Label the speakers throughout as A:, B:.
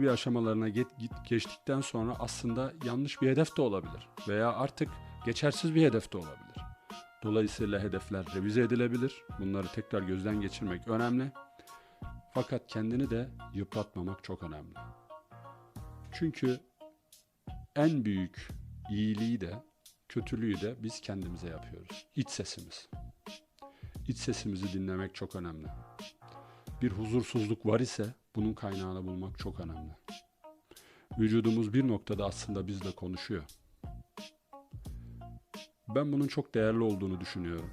A: bir aşamalarına get, git, geçtikten sonra aslında yanlış bir hedef de olabilir veya artık geçersiz bir hedef de olabilir. Dolayısıyla hedefler revize edilebilir. Bunları tekrar gözden geçirmek önemli. Fakat kendini de yıpratmamak çok önemli. Çünkü en büyük iyiliği de kötülüğü de biz kendimize yapıyoruz. İç sesimiz. İç sesimizi dinlemek çok önemli. Bir huzursuzluk var ise bunun kaynağını bulmak çok önemli. Vücudumuz bir noktada aslında bizle konuşuyor. Ben bunun çok değerli olduğunu düşünüyorum.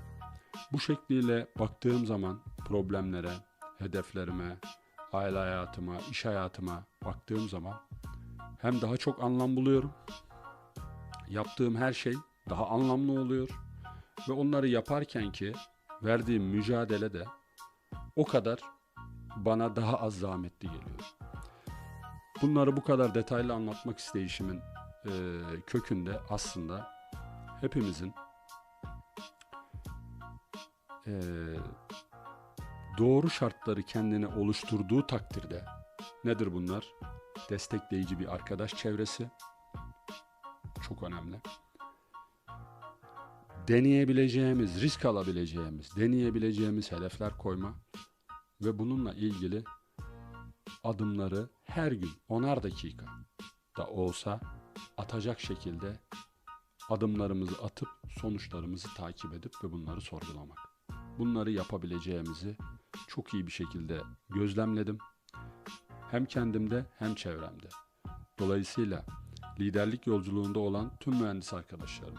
A: Bu şekliyle baktığım zaman problemlere, hedeflerime, aile hayatıma, iş hayatıma baktığım zaman hem daha çok anlam buluyorum. Yaptığım her şey daha anlamlı oluyor ve onları yaparken ki verdiğim mücadele de o kadar bana daha az zahmetli geliyor. Bunları bu kadar detaylı anlatmak isteyişimin e, kökünde aslında hepimizin e, doğru şartları kendine oluşturduğu takdirde nedir bunlar? Destekleyici bir arkadaş çevresi çok önemli. Deneyebileceğimiz, risk alabileceğimiz, deneyebileceğimiz hedefler koyma ve bununla ilgili adımları her gün onar dakika da olsa atacak şekilde adımlarımızı atıp sonuçlarımızı takip edip ve bunları sorgulamak. Bunları yapabileceğimizi çok iyi bir şekilde gözlemledim. Hem kendimde hem çevremde. Dolayısıyla liderlik yolculuğunda olan tüm mühendis arkadaşlarım,